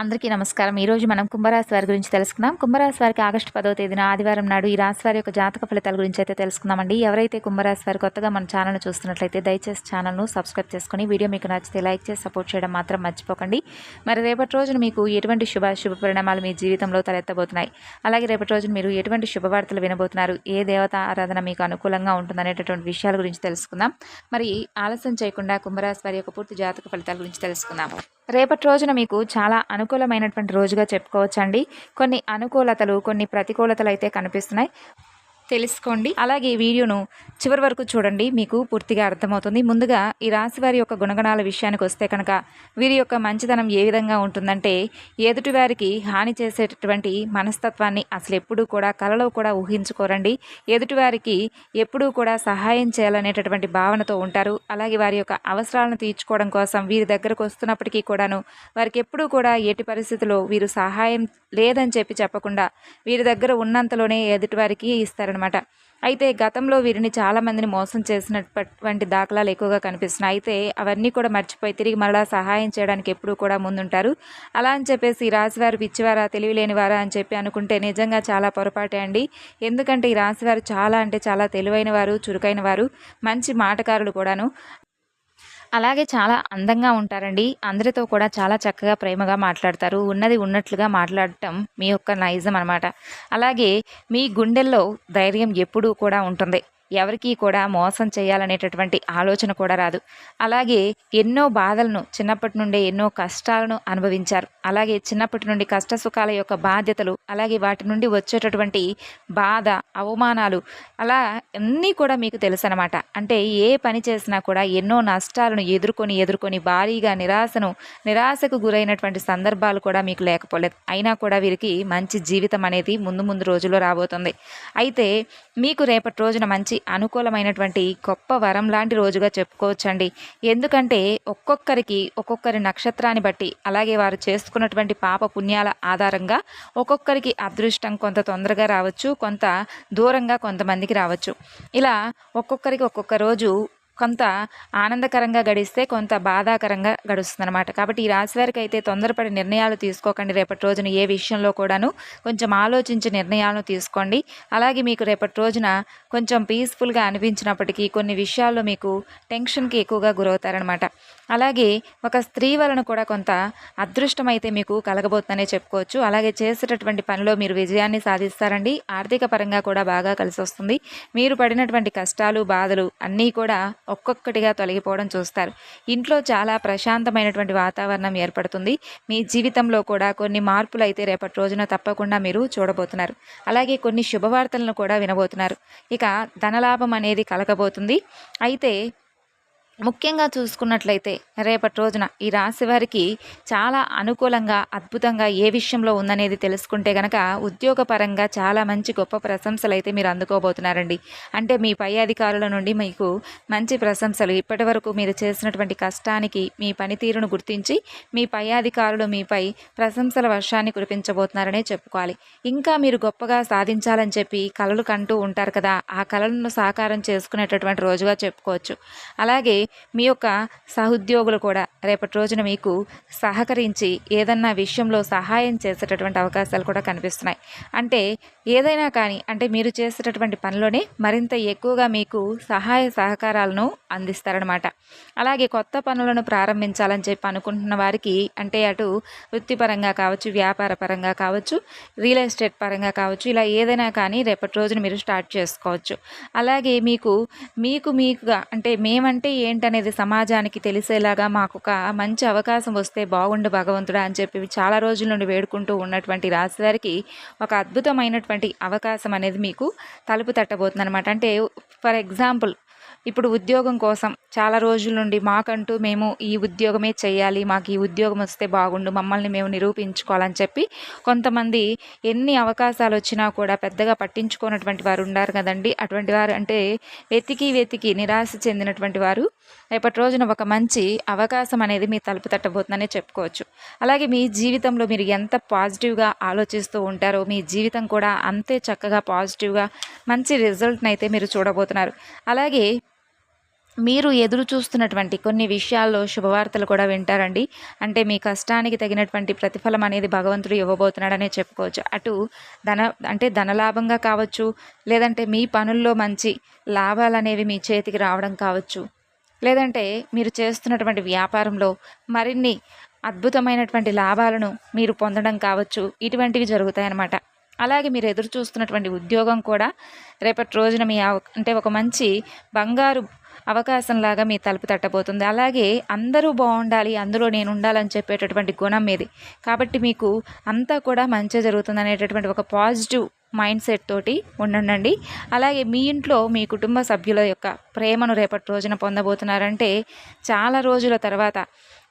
అందరికీ నమస్కారం. ఈరోజు మనం కుంభరాశి వారి గురించి తెలుసుకుందాం. కుంభరాశి వారికి ఆగస్టు పదో తేదీన ఆదివారం నాడు ఈ రాశి వారి యొక్క జాతక ఫలితాల గురించి అయితే తెలుసుకుందామండి. ఎవరైతే కుంభరాశి వారి కొత్తగా మన ఛానల్ చూస్తున్నట్లయితే దయచేసి ఛానల్ను సబ్స్క్రైబ్ చేసుకుని వీడియో మీకు నచ్చితే లైక్ చేసి సపోర్ట్ చేయడం మాత్రం మర్చిపోకండి. మరి రేపటి రోజున మీకు ఎటువంటి శుభ శుభ పరిణామాలు మీ జీవితంలో తలెత్తబోతున్నాయి? అలాగే రేపటి రోజున మీరు ఎటువంటి శుభవార్తలు వినబోతున్నారు? ఏ దేవత ఆరాధన మీకు అనుకూలంగా ఉంటుందనేటటువంటి విషయాల గురించి తెలుసుకుందాం. మరి ఆలస్యం చేయకుండా కుంభరాశి వారి యొక్క పూర్తి జాతక ఫలితాల గురించి తెలుసుకుందాం. రేపటి రోజున మీకు చాలా అనుకూలమైనటువంటి రోజుగా చెప్పుకోవచ్చండి. కొన్ని అనుకూలతలు కొన్ని ప్రతికూలతలు అయితే కనిపిస్తున్నాయి. తెలుసుకోండి. అలాగే వీడియోను చివరి వరకు చూడండి. మీకు పూర్తిగా అర్థమవుతుంది. ముందుగా ఈ రాశి వారి యొక్క గుణగణాల విషయానికి వస్తే కనుక వీరి యొక్క మంచితనం ఏ విధంగా ఉంటుందంటే ఎదుటి వారికి హాని చేసేటటువంటి మనస్తత్వాన్ని అసలు ఎప్పుడూ కూడా కలలో కూడా ఊహించుకోరండి. ఎదుటి వారికి ఎప్పుడూ కూడా సహాయం చేయాలనేటటువంటి భావనతో ఉంటారు. అలాగే వారి యొక్క అవసరాలను తీర్చుకోవడం కోసం వీరి దగ్గరకు వస్తున్నప్పటికీ కూడాను వారికి ఎప్పుడూ కూడా ఎట్టి పరిస్థితుల్లో వీరు సహాయం లేదని చెప్పి చెప్పకుండా వీరి దగ్గర ఉన్నంతలోనే ఎదుటివారికి ఇస్తారనమాట. అయితే గతంలో వీరిని చాలామందిని మోసం చేసినటువంటి దాఖలాలు ఎక్కువగా కనిపిస్తున్నాయి. అయితే అవన్నీ కూడా మర్చిపోయి తిరిగి మరలా సహాయం చేయడానికి ఎప్పుడూ కూడా ముందుంటారు. అలా అని చెప్పేసి ఈ రాశివారు పిచ్చివారా తెలివిలేని వారా అని చెప్పి అనుకుంటే నిజంగా చాలా పొరపాటే అండి. ఎందుకంటే ఈ రాశివారు చాలా అంటే చాలా తెలివైన వారు చురుకైన వారు మంచి మాటకారులు కూడాను. అలాగే చాలా అందంగా ఉంటారండి. అందరితో కూడా చాలా చక్కగా ప్రేమగా మాట్లాడతారు. ఉన్నది ఉన్నట్లుగా మాట్లాడటం మీ యొక్క నైజం అనమాట అలాగే మీ గుండెల్లో ధైర్యం ఎప్పుడూ కూడా ఉంటుంది. ఎవరికీ కూడా మోసం చేయాలనేటటువంటి ఆలోచన కూడా రాదు. అలాగే ఎన్నో బాధలను చిన్నప్పటి నుండే ఎన్నో కష్టాలను అనుభవించారు. అలాగే చిన్నప్పటి నుండి కష్ట సుఖాల యొక్క బాధ్యతలు అలాగే వాటి నుండి వచ్చేటటువంటి బాధ అవమానాలు అలా అన్నీ కూడా మీకు తెలుసు అనమాట అంటే ఏ పని చేసినా కూడా ఎన్నో నష్టాలను ఎదుర్కొని ఎదుర్కొని భారీగా నిరాశను నిరాశకు గురైనటువంటి సందర్భాలు కూడా మీకు లేకపోలేదు. అయినా కూడా వీరికి మంచి జీవితం అనేది ముందు ముందు రోజుల్లో రాబోతుంది. అయితే మీకు రేపటి రోజున మంచి అనుకూలమైనటువంటి గొప్ప వరం లాంటి రోజుగా చెప్పుకోవచ్చండి. ఎందుకంటే ఒక్కొక్కరికి ఒక్కొక్కరి నక్షత్రాన్ని బట్టి అలాగే వారు చేసుకున్నటువంటి పాప పుణ్యాల ఆధారంగా ఒక్కొక్కరికి అదృష్టం కొంత తొందరగా రావచ్చు కొంత దూరంగా కొంతమందికి రావచ్చు. ఇలా ఒక్కొక్కరికి ఒక్కొక్క రోజు కొంత ఆనందకరంగా గడిస్తే కొంత బాధాకరంగా గడుస్తుంది అనమాట కాబట్టి ఈ రాశి వారికి అయితే తొందరపడి నిర్ణయాలు తీసుకోకండి. రేపటి రోజున ఏ విషయంలో కూడాను కొంచెం ఆలోచించి నిర్ణయాలను తీసుకోండి. అలాగే మీకు రేపటి రోజున కొంచెం పీస్ఫుల్గా అనిపించినప్పటికీ కొన్ని విషయాల్లో మీకు టెన్షన్కి ఎక్కువగా గురవుతారనమాట అలాగే ఒక స్త్రీ వలన కూడా కొంత అదృష్టం అయితే మీకు కలగబోతుందనే చెప్పుకోవచ్చు. అలాగే చేసేటటువంటి పనిలో మీరు విజయాన్ని సాధిస్తారండి. ఆర్థిక పరంగా కూడా బాగా కలిసి వస్తుంది మీరు పడినటువంటి కష్టాలు బాధలు అన్నీ కూడా ఒక్కొక్కటిగా తొలగిపోవడం చూస్తారు. ఇంట్లో చాలా ప్రశాంతమైనటువంటి వాతావరణం ఏర్పడుతుంది. మీ జీవితంలో కూడా కొన్ని మార్పులు అయితే రేపటి రోజున తప్పకుండా మీరు చూడబోతున్నారు. అలాగే కొన్ని శుభవార్తలను కూడా వినబోతున్నారు. ఇక ధనలాభం అనేది కలగబోతుంది. అయితే ముఖ్యంగా చూసుకున్నట్లయితే రేపటి రోజున ఈ రాశి వారికి చాలా అనుకూలంగా అద్భుతంగా ఏ విషయంలో ఉందనేది తెలుసుకుంటే గనక ఉద్యోగపరంగా చాలా మంచి గొప్ప ప్రశంసలు అయితే మీరు అందుకోబోతున్నారండి. అంటే మీ పై అధికారుల నుండి మీకు మంచి ప్రశంసలు. ఇప్పటి వరకు మీరు చేసినటువంటి కష్టానికి మీ పనితీరును గుర్తించి మీ పై అధికారులు మీపై ప్రశంసల వర్షాన్ని కురిపించబోతున్నారనే చెప్పుకోవాలి. ఇంకా మీరు గొప్పగా సాధించాలని చెప్పి కలలు కంటూ ఉంటారు కదా ఆ కళలను సాకారం చేసుకునేటటువంటి రోజుగా చెప్పుకోవచ్చు. అలాగే మీ యొక్క సహోద్యోగులు కూడా రేపటి రోజున మీకు సహకరించి ఏదన్నా విషయంలో సహాయం చేసేటటువంటి అవకాశాలు కూడా కనిపిస్తున్నాయి. అంటే ఏదైనా కానీ అంటే మీరు చేసేటటువంటి పనిలోనే మరింత ఎక్కువగా మీకు సహాయ సహకారాలను అందిస్తారనమాట అలాగే కొత్త పనులను ప్రారంభించాలని చెప్పి అనుకుంటున్న వారికి అంటే అటు వృత్తిపరంగా కావచ్చు వ్యాపార పరంగా కావచ్చు రియల్ ఎస్టేట్ పరంగా కావచ్చు ఇలా ఏదైనా కానీ రేపటి రోజున మీరు స్టార్ట్ చేసుకోవచ్చు. అలాగే మీకు మీకు మీకుగా అంటే మేమంటే ఏంటనేది సమాజానికి తెలిసేలాగా మాకు ఒక మంచి అవకాశం వస్తే బాగుండు భగవంతుడా అని చెప్పి చాలా రోజుల నుండి వేడుకుంటూ ఉన్నటువంటి రాశివారికి ఒక అద్భుతమైనటువంటి అవకాశం అనేది మీకు తలుపు తట్టబోతుంది అనమాట అంటే ఫర్ ఎగ్జాంపుల్ ఇప్పుడు ఉద్యోగం కోసం చాలా రోజుల నుండి మాకంటూ మేము ఈ ఉద్యోగమే చేయాలి మాకు ఈ ఉద్యోగం వస్తే బాగుండు మమ్మల్ని మేము నిరూపించుకోవాలని చెప్పి కొంతమంది ఎన్ని అవకాశాలు వచ్చినా కూడా పెద్దగా పట్టించుకోనటువంటి వారు ఉన్నారు కదండి. అటువంటి వారు అంటే వెతికి వెతికి నిరాశ చెందినటువంటి వారు రేపటి రోజున ఒక మంచి అవకాశం అనేది మీ తలుపు తట్టబోతుందనే చెప్పుకోవచ్చు. అలాగే మీ జీవితంలో మీరు ఎంత పాజిటివ్గా ఆలోచిస్తూ ఉంటారో మీ జీవితం కూడా అంతే చక్కగా పాజిటివ్గా మంచి రిజల్ట్ని అయితే మీరు చూడబోతున్నారు. అలాగే మీరు ఎదురు చూస్తున్నటువంటి కొన్ని విషయాల్లో శుభవార్తలు కూడా వింటారండి. అంటే మీ కష్టానికి తగినటువంటి ప్రతిఫలం అనేది భగవంతుడు ఇవ్వబోతున్నాడనే చెప్పుకోవచ్చు. అటు ధన అంటే ధనలాభంగా కావచ్చు లేదంటే మీ పనుల్లో మంచి లాభాలు అనేవి మీ చేతికి రావడం కావచ్చు. లేదంటే మీరు చేస్తున్నటువంటి వ్యాపారంలో మరిన్ని అద్భుతమైనటువంటి లాభాలను మీరు పొందడం కావచ్చు. ఇటువంటివి జరుగుతాయన్నమాట. అలాగే మీరు ఎదురు చూస్తున్నటువంటి ఉద్యోగం కూడా రేపటి రోజున మీ అంటే ఒక మంచి బంగారు అవకాశంలాగా మీ తలుపు తట్టబోతుంది. అలాగే అందరూ బాగుండాలి అందులో నేను ఉండాలని చెప్పేటటువంటి గుణం మీది. కాబట్టి మీకు అంతా కూడా మంచి జరుగుతుంది అనేటటువంటి ఒక పాజిటివ్ మైండ్ సెట్ తోటి ఉండండి అలాగే మీ ఇంట్లో మీ కుటుంబ సభ్యుల యొక్క ప్రేమను రేపటి రోజున పొందబోతున్నారంటే చాలా రోజుల తర్వాత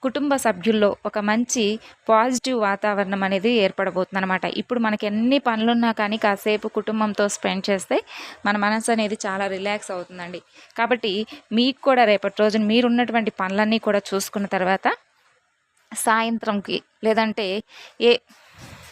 కుటుంబ సభ్యుల్లో ఒక మంచి పాజిటివ్ వాతావరణం అనేది ఏర్పడబోతుంది అనమాట ఇప్పుడు మనకి ఎన్ని పనులున్నా కానీ కాసేపు కుటుంబంతో స్పెండ్ చేస్తే మన మనసు అనేది చాలా రిలాక్స్ అవుతుందండి. కాబట్టి మీకు కూడా రేపటి రోజున మీరున్నటువంటి పనులన్నీ కూడా చూసుకున్న తర్వాత సాయంత్రంకి లేదంటే ఏ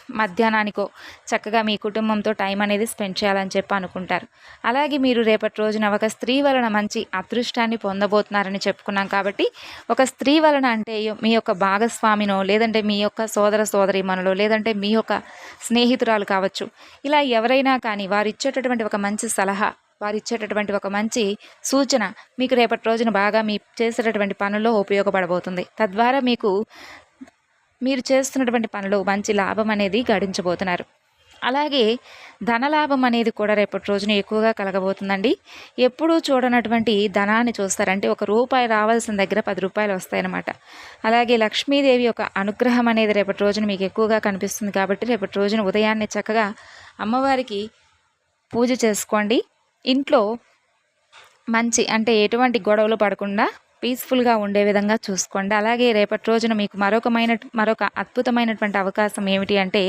మధ్యాహ్నానికో చక్కగా మీ కుటుంబంతో టైం అనేది స్పెండ్ చేయాలని చెప్పి అనుకుంటారు. అలాగే మీరు రేపటి రోజున ఒక స్త్రీ వలన మంచి అదృష్టాన్ని పొందబోతున్నారని చెప్పుకున్నాం కాబట్టి ఒక స్త్రీ వలన అంటే మీ యొక్క భాగస్వామినో లేదంటే మీ యొక్క సోదర సోదరిమనులో లేదంటే మీ యొక్క స్నేహితురాలు కావచ్చు. ఇలా ఎవరైనా కానీ వారు ఇచ్చేటటువంటి ఒక మంచి సలహా వారు ఇచ్చేటటువంటి ఒక మంచి సూచన మీకు రేపటి రోజున బాగా మీ చేసేటటువంటి పనుల్లో ఉపయోగపడబోతుంది. తద్వారా మీకు మీరు చేస్తున్నటువంటి పనులు మంచి లాభం అనేది గడించబోతున్నారు. అలాగే ధనలాభం అనేది కూడా రేపటి రోజున ఎక్కువగా కలగబోతుందండి. ఎప్పుడూ చూడనటువంటి ధనాన్ని చూస్తారంటే ఒక రూపాయి రావాల్సిన దగ్గర పది రూపాయలు వస్తాయన్నమాట. అలాగే లక్ష్మీదేవి యొక్క అనుగ్రహం అనేది రేపటి రోజున మీకు ఎక్కువగా కనిపిస్తుంది కాబట్టి రేపటి రోజున ఉదయాన్నే చక్కగా అమ్మవారికి పూజ చేసుకోండి. ఇంట్లో మంచి అంటే ఎటువంటి గొడవలు పడకుండా పీస్ఫుల్గా ఉండే విధంగా చూసుకోండి. అలాగే రేపటి రోజున మీకు మరొకమైన మరొక అద్భుతమైనటువంటి అవకాశం ఏమిటి అంటే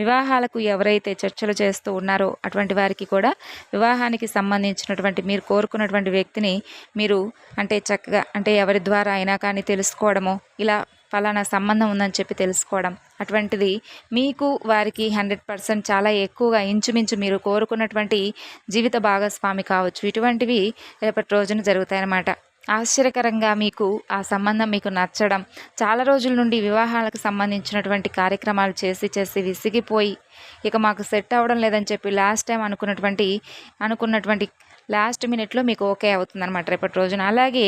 వివాహాలకు ఎవరైతే చర్చలు చేస్తూ ఉన్నారో అటువంటి వారికి కూడా వివాహానికి సంబంధించినటువంటి మీరు కోరుకున్నటువంటి వ్యక్తిని మీరు అంటే చక్కగా అంటే ఎవరి ద్వారా అయినా కానీ తెలుసుకోవడము ఇలా ఫలానా సంబంధం ఉందని చెప్పి తెలుసుకోవడం అటువంటిది మీకు వారికి హండ్రెడ్ పర్సెంట్ చాలా ఎక్కువగా ఇంచుమించు మీరు కోరుకున్నటువంటి జీవిత భాగస్వామి కావచ్చు. ఇటువంటివి రేపటి రోజున జరుగుతాయన్నమాట. ఆశ్చర్యకరంగా మీకు ఆ సంబంధం మీకు నచ్చడం చాలా రోజుల నుండి వివాహాలకు సంబంధించినటువంటి కార్యక్రమాలు చేసి చేసి విసిగిపోయి ఇక మాకు సెట్ అవ్వడం లేదని చెప్పి లాస్ట్ టైం అనుకున్నటువంటి అనుకున్నటువంటి లాస్ట్ మినిట్లో మీకు ఓకే అవుతుందన్నమాట రేపటి రోజున. అలాగే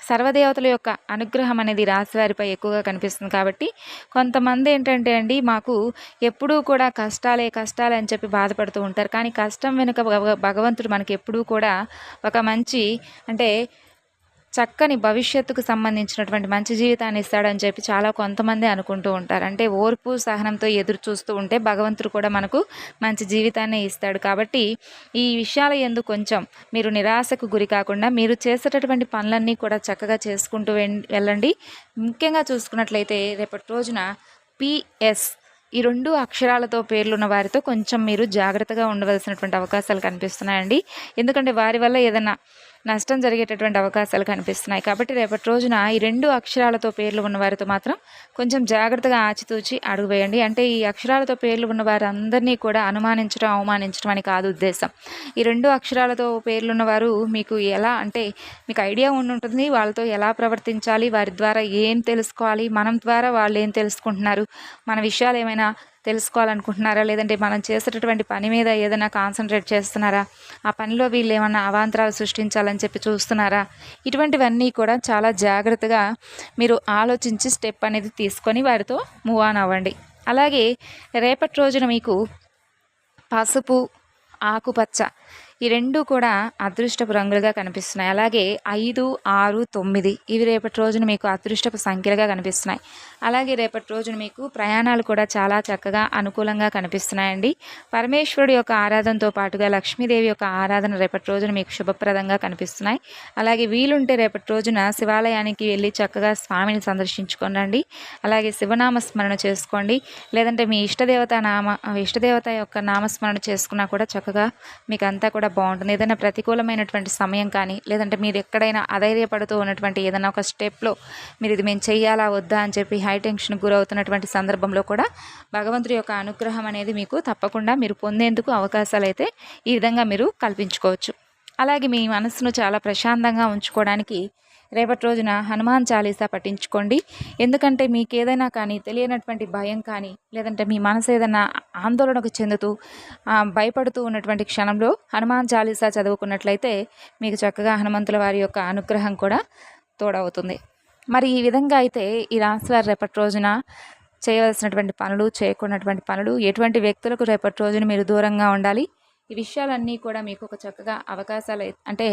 సర్వదేవతల యొక్క అనుగ్రహం అనేది రాశివారిపై ఎక్కువగా కనిపిస్తుంది కాబట్టి కొంతమంది ఏంటంటే అండి మాకు ఎప్పుడూ కూడా కష్టాలే కష్టాలే అని చెప్పి బాధపడుతూ ఉంటారు. కానీ కష్టం వెనుక భగవంతుడు మనకి ఎప్పుడూ కూడా ఒక మంచి అంటే చక్కని భవిష్యత్తుకు సంబంధించినటువంటి మంచి జీవితాన్ని ఇస్తాడని చెప్పి చాలా కొంతమంది అనుకుంటూ ఉంటారు. అంటే ఓర్పు సహనంతో ఎదురు చూస్తూ ఉంటే భగవంతుడు కూడా మనకు మంచి జీవితాన్ని ఇస్తాడు. కాబట్టి ఈ విషయాల ఎందు కొంచెం మీరు నిరాశకు గురి కాకుండా మీరు చేసేటటువంటి పనులన్నీ కూడా చక్కగా చేసుకుంటూ వెళ్ళండి. ముఖ్యంగా చూసుకున్నట్లయితే రేపటి రోజున పిఎస్ ఈ రెండు అక్షరాలతో పేర్లున్న వారితో కొంచెం మీరు జాగ్రత్తగా ఉండవలసినటువంటి అవకాశాలు కనిపిస్తున్నాయండి. ఎందుకంటే వారి వల్ల ఏదైనా నష్టం జరిగేటటువంటి అవకాశాలు కనిపిస్తున్నాయి. కాబట్టి రేపటి రోజున ఈ రెండు అక్షరాలతో పేర్లు ఉన్న వారితో మాత్రం కొంచెం జాగ్రత్తగా ఆచితూచి అడుగు వేయండి. అంటే ఈ అక్షరాలతో పేర్లు ఉన్న వారందరినీ కూడా అనుమానించడం అవమానించడం అని కాదు ఉద్దేశం. ఈ రెండు అక్షరాలతో పేర్లు ఉన్నవారు మీకు ఎలా అంటే మీకు ఐడియా ఉండి వాళ్ళతో ఎలా ప్రవర్తించాలి వారి ద్వారా ఏం తెలుసుకోవాలి మనం ద్వారా వాళ్ళు ఏం తెలుసుకుంటున్నారు మన విషయాలు ఏమైనా తెలుసుకోవాలనుకుంటున్నారా? లేదంటే మనం చేసేటటువంటి పని మీద ఏదైనా కాన్సన్ట్రేట్ చేస్తున్నారా? ఆ పనిలో వీళ్ళు ఏమైనా అవాంతరాలు సృష్టించాలని చెప్పి చూస్తున్నారా? ఇటువంటివన్నీ కూడా చాలా జాగ్రత్తగా మీరు ఆలోచించి స్టెప్ అనేది తీసుకొని వారితో మూవ్ ఆన్ అవ్వండి. అలాగే రేపటి రోజున మీకు పసుపు ఆకుపచ్చ ఈ రెండు కూడా అదృష్టపు రంగులుగా కనిపిస్తున్నాయి. అలాగే ఐదు ఆరు తొమ్మిది ఇవి రేపటి రోజున మీకు అదృష్టపు సంఖ్యలుగా కనిపిస్తున్నాయి. అలాగే రేపటి రోజున మీకు ప్రయాణాలు కూడా చాలా చక్కగా అనుకూలంగా కనిపిస్తున్నాయండి. పరమేశ్వరుడు యొక్క ఆరాధనతో పాటుగా లక్ష్మీదేవి యొక్క ఆరాధన రేపటి రోజున మీకు శుభప్రదంగా కనిపిస్తున్నాయి. అలాగే వీలుంటే రేపటి రోజున శివాలయానికి వెళ్ళి చక్కగా స్వామిని సందర్శించుకోనండి. అలాగే శివనామ స్మరణ చేసుకోండి. లేదంటే మీ ఇష్టదేవత నామ ఇష్టదేవత యొక్క నామస్మరణ చేసుకున్నా కూడా చక్కగా మీకు అంతా కూడా బాగుంటుంది. ఏదైనా ప్రతికూలమైనటువంటి సమయం కానీ లేదంటే మీరు ఎక్కడైనా అధైర్యపడుతూ ఉన్నటువంటి ఏదైనా ఒక స్టెప్లో మీరు ఇది మేము చేయాలా వద్దా అని చెప్పి హై టెన్షన్ గురవుతున్నటువంటి సందర్భంలో కూడా భగవంతుడి యొక్క అనుగ్రహం అనేది మీకు తప్పకుండా మీరు పొందేందుకు అవకాశాలు అయితే ఈ విధంగా మీరు కల్పించుకోవచ్చు. అలాగే మీ మనసును చాలా ప్రశాంతంగా ఉంచుకోవడానికి రేపటి రోజున హనుమాన్ చాలీసా పఠించుకోండి. ఎందుకంటే మీకు ఏదైనా కానీ తెలియనటువంటి భయం కానీ లేదంటే మీ మనసు ఏదైనా ఆందోళనకు చెందుతూ భయపడుతూ ఉన్నటువంటి క్షణంలో హనుమాన్ చాలీసా చదువుకున్నట్లయితే మీకు చక్కగా హనుమంతుల వారి యొక్క అనుగ్రహం కూడా తోడవుతుంది. మరి ఈ విధంగా అయితే ఈ రాశివారు రేపటి రోజున చేయవలసినటువంటి పనులు చేయకున్నటువంటి పనులు ఎటువంటి వ్యక్తులకు రేపటి రోజున మీరు దూరంగా ఉండాలి ఈ విషయాలన్నీ కూడా మీకు ఒక చక్కగా అవకాశాలు అంటే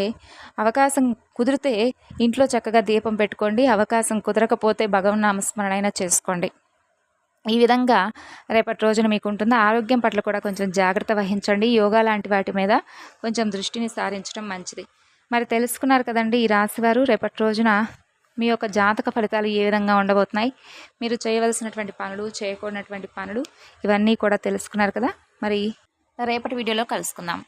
అవకాశం కుదిరితే ఇంట్లో చక్కగా దీపం పెట్టుకోండి అవకాశం కుదరకపోతే భగవన్ నామస్మరణ అయినా చేసుకోండి. ఈ విధంగా రేపటి రోజున మీకు ఉంటుంది. ఆరోగ్యం పట్ల కూడా కొంచెం జాగ్రత్త వహించండి. యోగా లాంటి వాటి మీద కొంచెం దృష్టిని సారించడం మంచిది. మరి తెలుసుకున్నారు కదండి ఈ రాశివారు రేపటి రోజున మీ యొక్క జాతక ఫలితాలు ఏ విధంగా ఉండబోతున్నాయి? మీరు చేయవలసినటువంటి పనులు చేయకూడనటువంటి పనులు ఇవన్నీ కూడా తెలుసుకున్నారు కదా. మరి రేపటి వీడియోలో కలుసుకుందాం.